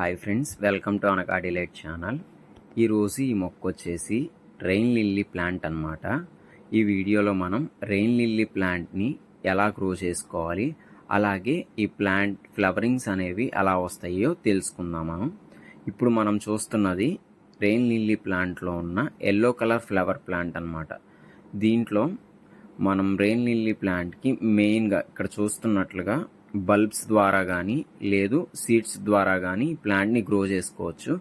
Hi friends welcome to Anaka delight channel. ఈరోజు ఈ మొక్క వచ్చేసి రెయిన్ లిల్లీ ప్లాంట్ అన్నమాట. ఈ వీడియోలో మనం రెయిన్ లిల్లీ ప్లాంట్ని ఎలా గ్రో చేసుకోవాలి అలాగే ఈ ప్లాంట్ ఫ్లవరింగ్స్ అనేవి ఎలా వస్తాయో తెలుసుకుందాం మనం. ఇప్పుడు మనం చూస్తున్నది రెయిన్ లిల్లీ ప్లాంట్లో ఉన్న ఎల్లో కలర్ ఫ్లవర్ ప్లాంట్ అన్నమాట. దీంట్లో మనం రెయిన్ లిల్లీ ప్లాంట్కి మెయిన్గా ఇక్కడ చూస్తున్నట్లుగా బల్బ్స్ ద్వారా కానీ లేదు సీడ్స్ ద్వారా కానీ ఈ ప్లాంట్ని గ్రో చేసుకోవచ్చు.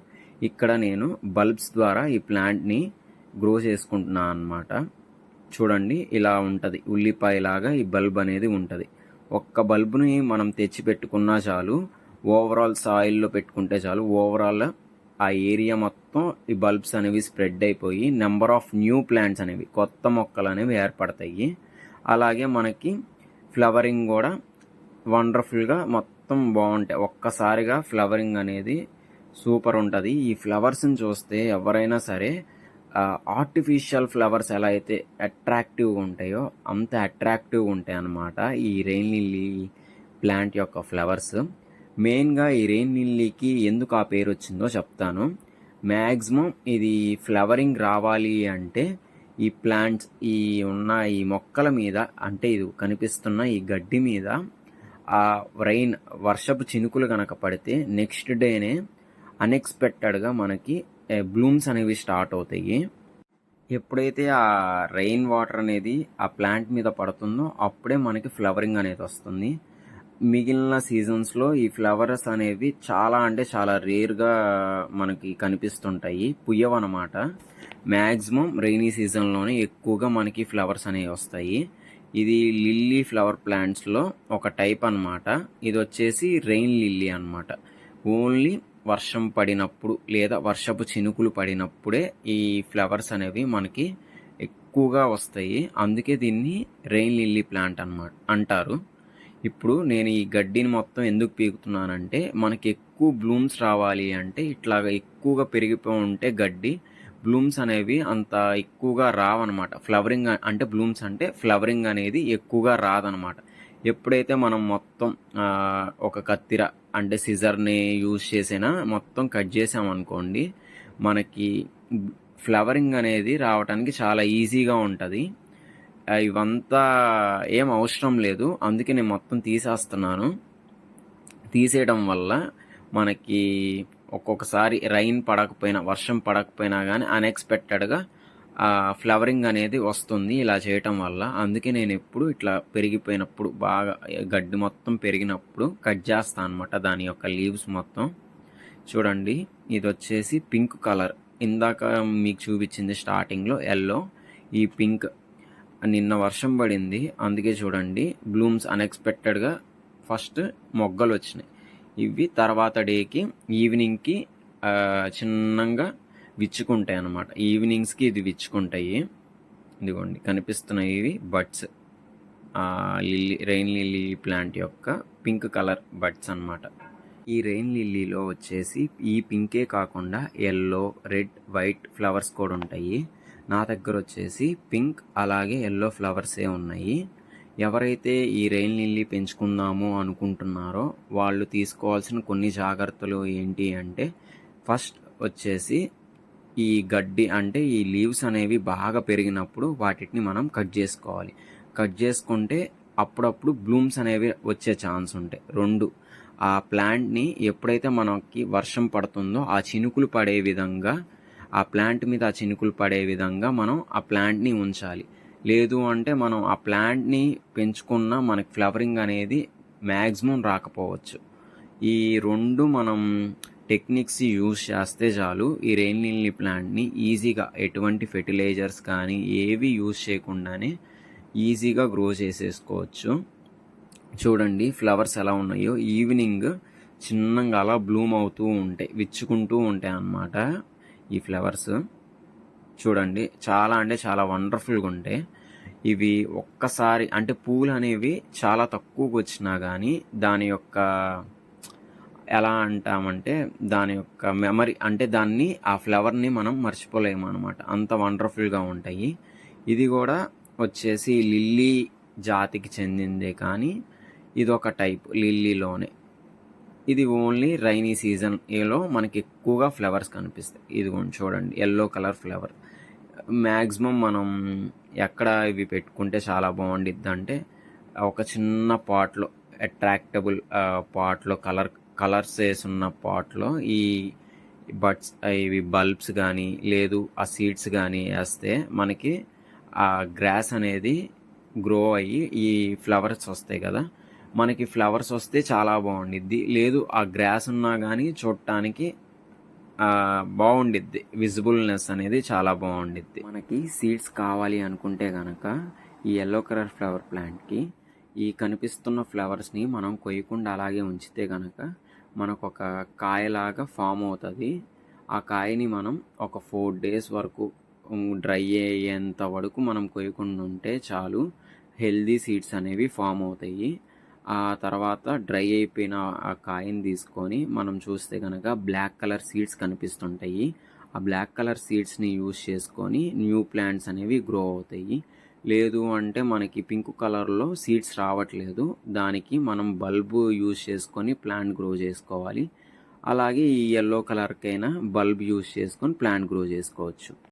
ఇక్కడ నేను బల్బ్స్ ద్వారా ఈ ప్లాంట్ని గ్రో చేసుకుంటున్నాను అనమాట చూడండి ఇలా ఉంటుంది. ఉల్లిపాయలాగా ఈ బల్బ్ అనేది ఉంటుంది. ఒక్క బల్బుని మనం తెచ్చి పెట్టుకున్నా చాలు ఓవరాల్ సాయిల్లో పెట్టుకుంటే చాలు ఓవరాల్ ఆ ఏరియా మొత్తం ఈ బల్బ్స్ అనేవి స్ప్రెడ్ అయిపోయి నెంబర్ ఆఫ్ న్యూ ప్లాంట్స్ అనేవి కొత్త మొక్కలు అనేవి ఏర్పడతాయి. అలాగే మనకి ఫ్లవరింగ్ కూడా వండర్ఫుల్గా మొత్తం బాగుంటాయి. ఒక్కసారిగా ఫ్లవరింగ్ అనేది సూపర్ ఉంటుంది. ఈ ఫ్లవర్స్ని చూస్తే ఎవరైనా సరే ఆర్టిఫిషియల్ ఫ్లవర్స్ ఎలా అయితే అట్రాక్టివ్గా ఉంటాయో అంత అట్రాక్టివ్గా ఉంటాయి అన్నమాట ఈ రెయిన్ లిల్లీ ప్లాంట్ యొక్క ఫ్లవర్స్. మెయిన్గా ఈ రెయిన్ లిల్లీకి ఎందుకు ఆ పేరు వచ్చిందో చెప్తాను. మ్యాక్సిమం ఇది ఫ్లవరింగ్ రావాలి అంటే ఈ ప్లాంట్స్ ఈ ఉన్న ఈ మొక్కల మీద అంటే ఇది కనిపిస్తున్న ఈ గడ్డి మీద ఆ రైన్ వర్షపు చినుకులు కనుక పడితే నెక్స్ట్ డేనే అన్ఎక్స్పెక్టెడ్గా మనకి బ్లూమ్స్ అనేవి స్టార్ట్ అవుతాయి. ఎప్పుడైతే ఆ రెయిన్ వాటర్ అనేది ఆ ప్లాంట్ మీద పడుతుందో అప్పుడే మనకి ఫ్లవరింగ్ అనేది వస్తుంది. మిగిలిన సీజన్స్లో ఈ ఫ్లవర్స్ అనేవి చాలా అంటే చాలా రేర్గా మనకి కనిపిస్తుంటాయి. పుయ్యవన్నమాట. మ్యాక్సిమం రెయినీ సీజన్లోనే ఎక్కువగా మనకి ఫ్లవర్స్ అనేవి వస్తాయి. ఇది లిల్లీ ఫ్లవర్ ప్లాంట్స్లో ఒక టైప్ అన్నమాట. ఇది వచ్చేసి రెయిన్ లిల్లీ అన్నమాట. ఓన్లీ వర్షం పడినప్పుడు లేదా వర్షపు చినుకులు పడినప్పుడే ఈ ఫ్లవర్స్ అనేవి మనకి ఎక్కువగా వస్తాయి. అందుకే దీన్ని రెయిన్ లిల్లీ ప్లాంట్ అన్నమాట అంటారు. ఇప్పుడు నేను ఈ గడ్డిని మొత్తం ఎందుకు పీకుతున్నానంటే మనకి ఎక్కువ బ్లూమ్స్ రావాలి అంటే ఇట్లాగా ఎక్కువగా పెరిగిపోయి ఉంటే గడ్డి బ్లూమ్స్ అనేవి అంత ఎక్కువగా రావన్నమాట. ఫ్లవరింగ్ అంటే బ్లూమ్స్ అంటే ఫ్లవరింగ్ అనేది ఎక్కువగా రాదనమాట ఎప్పుడైతే మనం మొత్తం ఒక కత్తిర అంటే సిజర్ని యూజ్ చేసినా మొత్తం కట్ చేసామనుకోండి మనకి ఫ్లవరింగ్ అనేది రావడానికి చాలా ఈజీగా ఉంటుంది. ఇవంతా ఏం అవసరం లేదు. అందుకే నేను మొత్తం తీసేస్తున్నాను. తీసేయడం వల్ల మనకి ఒక్కొక్కసారి రైన్ పడకపోయినా వర్షం పడకపోయినా కానీ అన్ఎక్స్పెక్టెడ్గా ఫ్లవరింగ్ అనేది వస్తుంది ఇలా చేయటం వల్ల. అందుకే నేను ఎప్పుడు ఇట్లా పెరిగిపోయినప్పుడు బాగా గడ్డి మొత్తం పెరిగినప్పుడు కట్ చేస్తాను అనమాట దాని యొక్క లీవ్స్ మొత్తం. చూడండి ఇది వచ్చేసి పింక్ కలర్ ఇందాక మీకు చూపించింది స్టార్టింగ్లో ఎల్లో ఈ పింక్ నిన్న వర్షం పడింది అందుకే చూడండి బ్లూమ్స్ అన్ఎక్స్పెక్టెడ్గా ఫస్ట్ మొగ్గలు వచ్చినాయి. ఇవి తర్వాత డేకి ఈవినింగ్కి చిన్నగా విచ్చుకుంటాయి అన్నమాట. ఈవినింగ్స్కి ఇది విచ్చుకుంటాయి. ఇదిగోండి కనిపిస్తున్నాయి ఇవి buds. Lily rain lily plant యొక్క పింక్ కలర్ బడ్స్ అనమాట ఈ రెయిన్ లిల్లీలో వచ్చేసి ఈ పింకే కాకుండా ఎల్లో రెడ్ వైట్ ఫ్లవర్స్ కూడా ఉంటాయి. నా దగ్గర వచ్చేసి పింక్ అలాగే ఎల్లో ఫ్లవర్సే ఉన్నాయి. ఎవరైతే ఈ రైల్ నిల్లి పెంచుకుందాము అనుకుంటున్నారో వాళ్ళు తీసుకోవాల్సిన కొన్ని జాగ్రత్తలు ఏంటి అంటే ఫస్ట్ వచ్చేసి ఈ గడ్డి అంటే ఈ లీవ్స్ అనేవి బాగా పెరిగినప్పుడు వాటిని మనం కట్ చేసుకోవాలి. కట్ చేసుకుంటే అప్పుడప్పుడు బ్లూమ్స్ అనేవి వచ్చే ఛాన్స్ ఉంటాయి. రెండు ఆ ప్లాంట్ని ఎప్పుడైతే మనకి వర్షం పడుతుందో ఆ చినుకులు పడే విధంగా ఆ ప్లాంట్ మీద ఆ చినుకులు పడే విధంగా మనం ఆ ప్లాంట్ని ఉంచాలి. లేదు అంటే మనం ఆ ప్లాంట్ని పెంచుకున్న మనకి ఫ్లవరింగ్ అనేది మ్యాక్సిమం రాకపోవచ్చు. ఈ రెండు మనం టెక్నిక్స్ యూజ్ చేస్తే చాలు ఈ రెయిన్ లిల్లీ ప్లాంట్ని ఈజీగా ఎటువంటి ఫెర్టిలైజర్స్ కానీ ఏవి యూజ్ చేయకుండానే ఈజీగా గ్రో చేసేసుకోవచ్చు. చూడండి ఫ్లవర్స్ ఎలా ఉన్నాయో. ఈవినింగ్ చిన్నగా అలా బ్లూమ్ అవుతూ ఉంటాయి విచ్చుకుంటూ ఉంటాయి అన్నమాట ఈ ఫ్లవర్స్ చూడండి. చాలా అంటే చాలా వండర్ఫుల్గా ఉంటాయి ఇవి ఒక్కసారి అంటే పూలు అనేవి చాలా తక్కువగా వచ్చినా కానీ దాని యొక్క ఎలా అంటామంటే దాని యొక్క మెమరీ అంటే దాన్ని ఆ ఫ్లవర్ని మనం మర్చిపోలేము అనమాట అంత వండర్ఫుల్గా ఉంటాయి. ఇది కూడా వచ్చేసి లిల్లీ జాతికి చెందిందే కానీ ఇది ఒక టైప్ లిల్లీలోనే. ఇది ఓన్లీ రైనీ సీజన్ ఏలో మనకి ఎక్కువగా ఫ్లవర్స్ కనిపిస్తాయి. ఇదిగోండి చూడండి ఎల్లో కలర్ ఫ్లవర్. మ్యాక్సిమం మనం ఎక్కడ ఇవి పెట్టుకుంటే చాలా బాగుండిద్ది అంటే ఒక చిన్న పాట్లో అట్రాక్టబుల్ పాట్లో కలర్ కలర్స్ వేసున్న పాట్లో ఈ బడ్స్ ఇవి బల్బ్స్ కానీ లేదు ఆ సీడ్స్ కానీ వేస్తే మనకి ఆ గ్రాస్ అనేది గ్రో అయ్యి ఈ ఫ్లవర్స్ వస్తాయి కదా. మనకి ఫ్లవర్స్ వస్తే చాలా బాగుండిద్ది. లేదు ఆ గ్రాస్ ఉన్నా కానీ చూడటానికి బాగుండిద్ది. విజిబుల్నెస్ అనేది చాలా బాగుండిద్ది. మనకి సీడ్స్ కావాలి అనుకుంటే కనుక ఈ ఎల్లో కలర్ ఫ్లవర్ ప్లాంట్కి ఈ కనిపిస్తున్న ఫ్లవర్స్ని మనం కొయ్యకుండా అలాగే ఉంచితే కనుక మనకు ఒక కాయలాగా ఫామ్ అవుతుంది. ఆ కాయని మనం ఒక ఫోర్ డేస్ వరకు డ్రై అయ్యేంత వరకు మనం కొయ్యకుండా ఉంటే చాలు హెల్దీ సీడ్స్ అనేవి ఫామ్ అవుతాయి. ఆ తర్వాత డ్రై అయిపోయిన ఆ కాయని తీసుకొని మనం చూస్తే కనుక బ్లాక్ కలర్ సీడ్స్ కనిపిస్తుంటాయి. ఆ బ్లాక్ కలర్ సీడ్స్ని యూజ్ చేసుకొని న్యూ ప్లాంట్స్ అనేవి గ్రో అవుతాయి. లేదు అంటే మనకి పింక్ కలర్లో సీడ్స్ రావట్లేదు. దానికి మనం బల్బు యూజ్ చేసుకొని ప్లాంట్ గ్రో చేసుకోవాలి. అలాగే ఈ ఎల్లో కలర్కైనా బల్బ్ యూజ్ చేసుకొని ప్లాంట్ గ్రో చేసుకోవచ్చు.